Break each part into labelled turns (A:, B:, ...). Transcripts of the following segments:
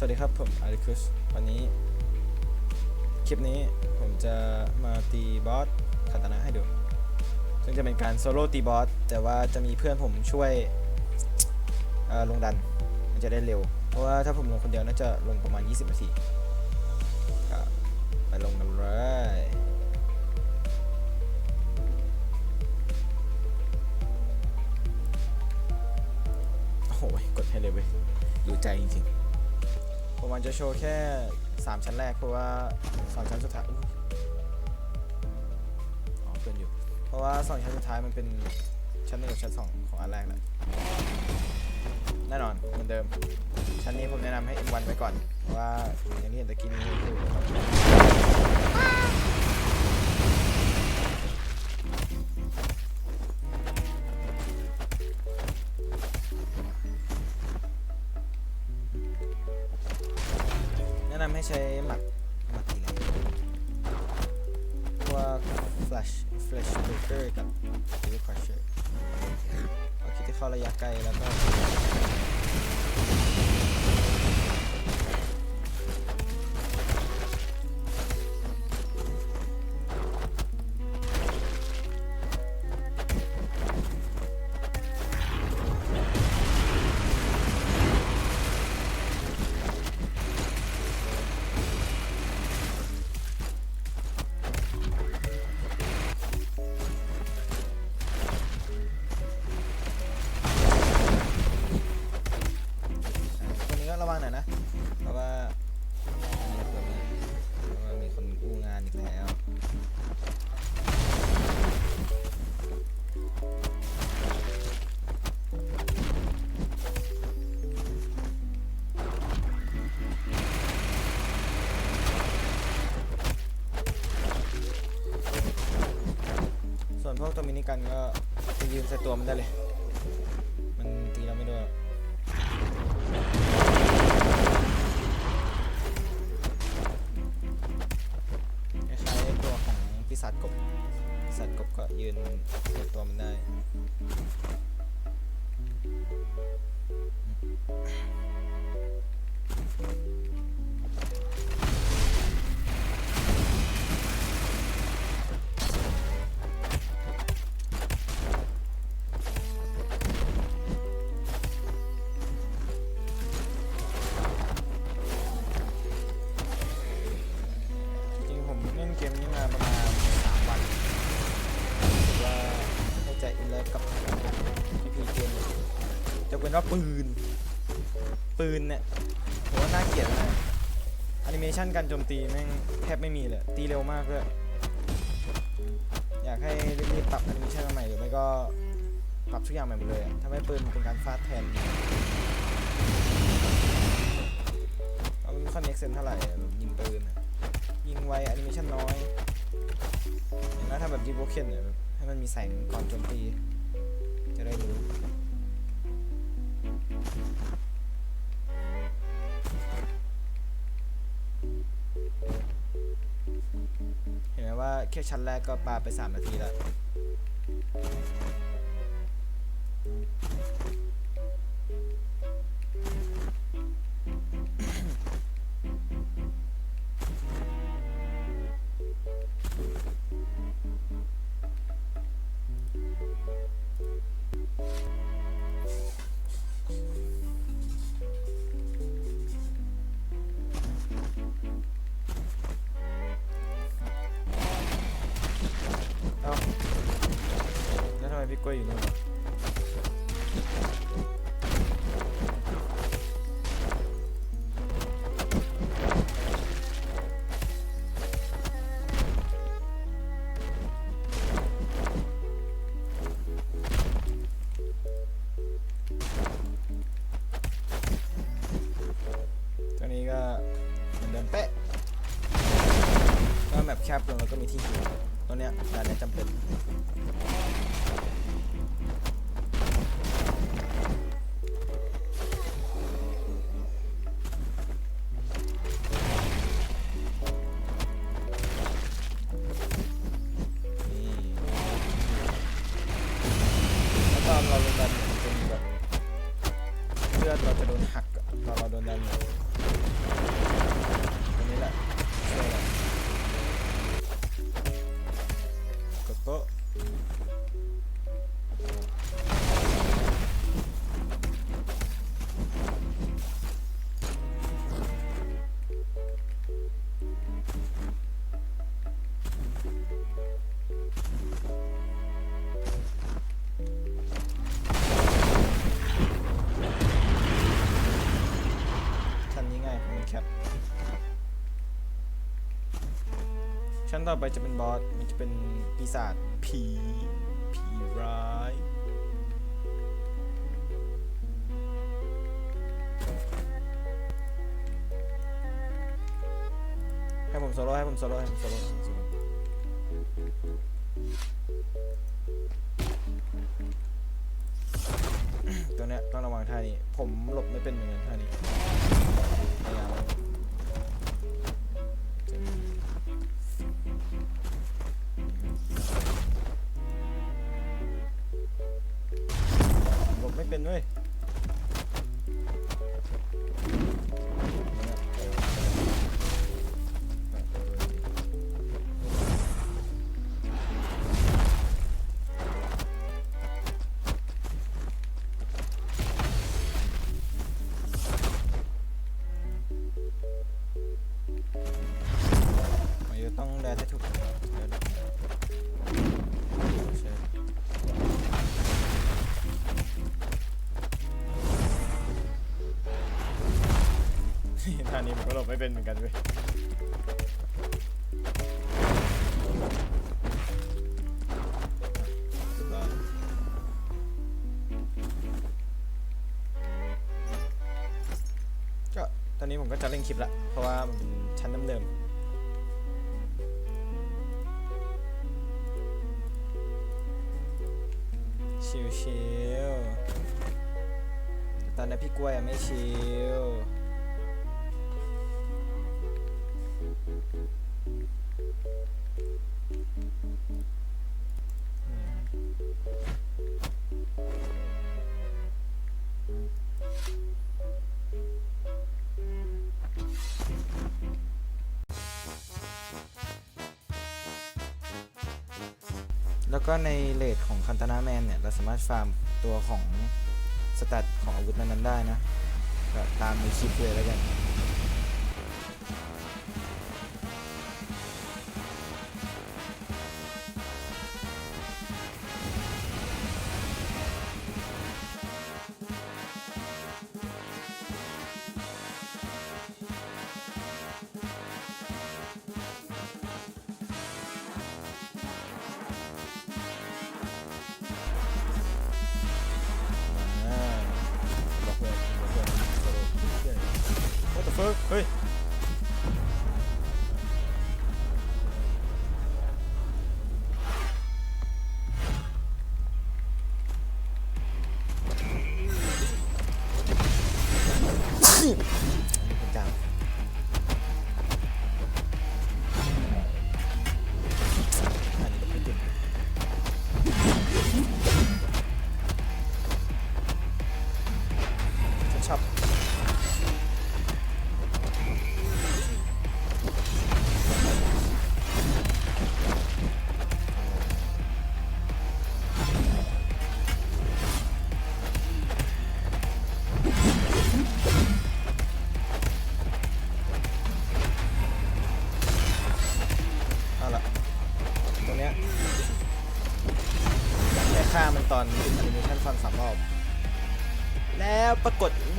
A: สวัสดีครับผมอาริคุสวันนี้ คลิปนี้ผมจะมาตีบอสคาตานะให้ดู ซึ่งจะเป็นการโซโล่ตีบอสแต่ว่าจะมีเพื่อนผมช่วยลงดัน มันจะได้เร็ว เพราะว่าถ้าผมลงคนเดียวน่าจะลงประมาณ 20 นาทีไปลงกันเลยโอ้โหกดให้เลยเว้ยอยู่ใจจริงๆ ผมมันจะโชว์แค่ 3 ชั้นแรกเพราะว่าสองชั้นสุดท้ายอ๋อเปินอยู่ เพราะว่าสองชั้นสุดท้ายมันเป็นชั้นหนึ่งกับชั้นสองของอันแรกแหละแน่นอนเหมือนเดิม ชั้นนี้ผมแนะนำให้ M1 ไว้ก่อนเพราะว่าอย่างที่เห็นตะกี้นี้คือ นะนำให้ใช้หมัดหมัดอีกแล้วพวก flash flash breaker กับ Heavy crusher เอาคิดที่เข้าระยะไกลแล้วก็ อยนะ เพราะว่ามีคนเพราะว่ามีคนอู้งานอีกแล้วส่วนพวกตัวมินิกันก็ไปยืนใส่ตัวมันได้เลย เลิฟกับพีพีเกมจะเป็นว่าปืน ปืนเนี่ยผมว่าน่าเกลียดมากแอนิเมชันการโจมตีแม่งแทบไม่มีเลย ตีเร็วมากเลยอยากให้รีบๆปรับแอนิเมชันมาใหม่หรือไม่ก็ปรับทุกอย่างใหม่หมดเลยอะทำให้ปืนมันเป็นการฟาดแทนเอาไม่ค่อยมีเซนเท่าไหร่แบบยิงปืนยิงไวแอนิเมชันน้อยอย่างนั้นถ้าแบบดิโบเคนเนี่ย ให้มันมีแสงก่อนโจมตี จะได้รู้เห็นไหมว่าแค่ชั้นแรกก็ปาไป 3 นาทีแล้ว กล้วยอยู่นู่นตัวนี้ก็เหมือนเดิมเป๊ะก็แมปแคบลงแล้วก็มีที่ฮิวตัวเนี้ยด่านเนี้ยจำเป็น ありがとうございます。 นต่อไปจะเป็นบอส มันจะเป็นปีศาจผีผีร้ายให้ผมโซโล่ให้ผมโซโล่ให้ผมโซโล่ให้ผมโซโล่ตัวเนี้ยต้องระวังท่านี้ ผมหลบไม่เป็นเหมือนกันท่านี้พยายาม เป็นเว้ยมันจะต้องได้ให้ถูกเดี๋ยวน เป็นเหมือนกันเว้ยก็ตอนนี้ผมก็จะเล่นคลิปละเพราะว่ามันเป็นชั้นเดิมๆชิวๆตอนนี้พี่กล้วยไม่ชิว แล้วก็ในเลทของคันตนาแมนเนี่ย เราสามารถฟาร์มตัวของสแตทของอาวุธนั้นๆได้นะ ก็ตามในคลิปเลยแล้วกัน เฮ้ย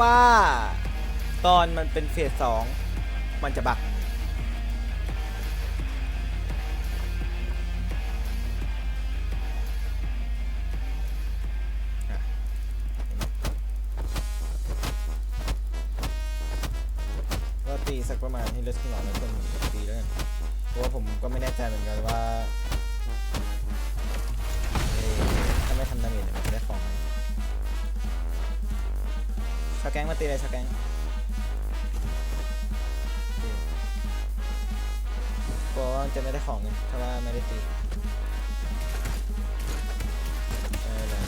A: ว่า ตอนมันเป็นเฟสสองมันจะบักก็ตีสักประมาณให้เลือดขึ้นหลอดแล้วคนตีแล้วกันเพราะว่าผมก็ไม่แน่ใจเหมือนกันว่าถ้าไม่ทำดาเมจเนี่ยมันจะได้ของไหมาวแก๊งมาตีเลยชาวแก๊งกลัวว่าจะไม่ได้ของไงถ้าว่าไม่ได้ตีได้แล้ว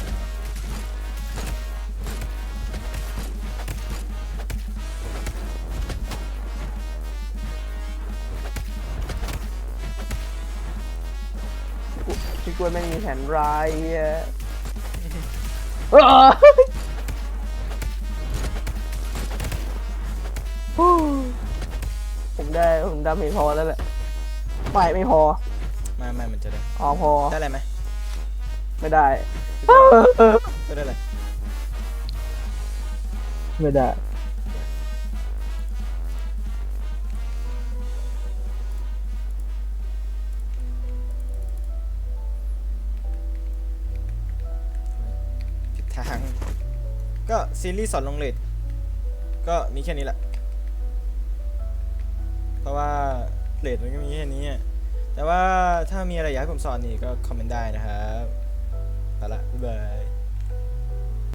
B: พี่กล้วยไม่งมีแผนร้ายเหี้ย มได้ผมดาเมจพอแล้วแหละไม่ไม่พอ
A: ไม่ไม่มันจะได้
B: อ๋อพอ
A: ได้อะไรไหม
B: ไม่ได้
A: ไม่ได้อะไไม่
B: ได้ ผิดทาง
A: ก็ซีรีส์สอนลงเลดก็มีแค่นี้แหละ ราะว่าเลดมันก็มีแค่นี้อะแต่ว่าถ้ามีอะไรอยากให้ผมสอนนี่ก็คอมเมนต์ได้นะครับไปละบ๊ายบาย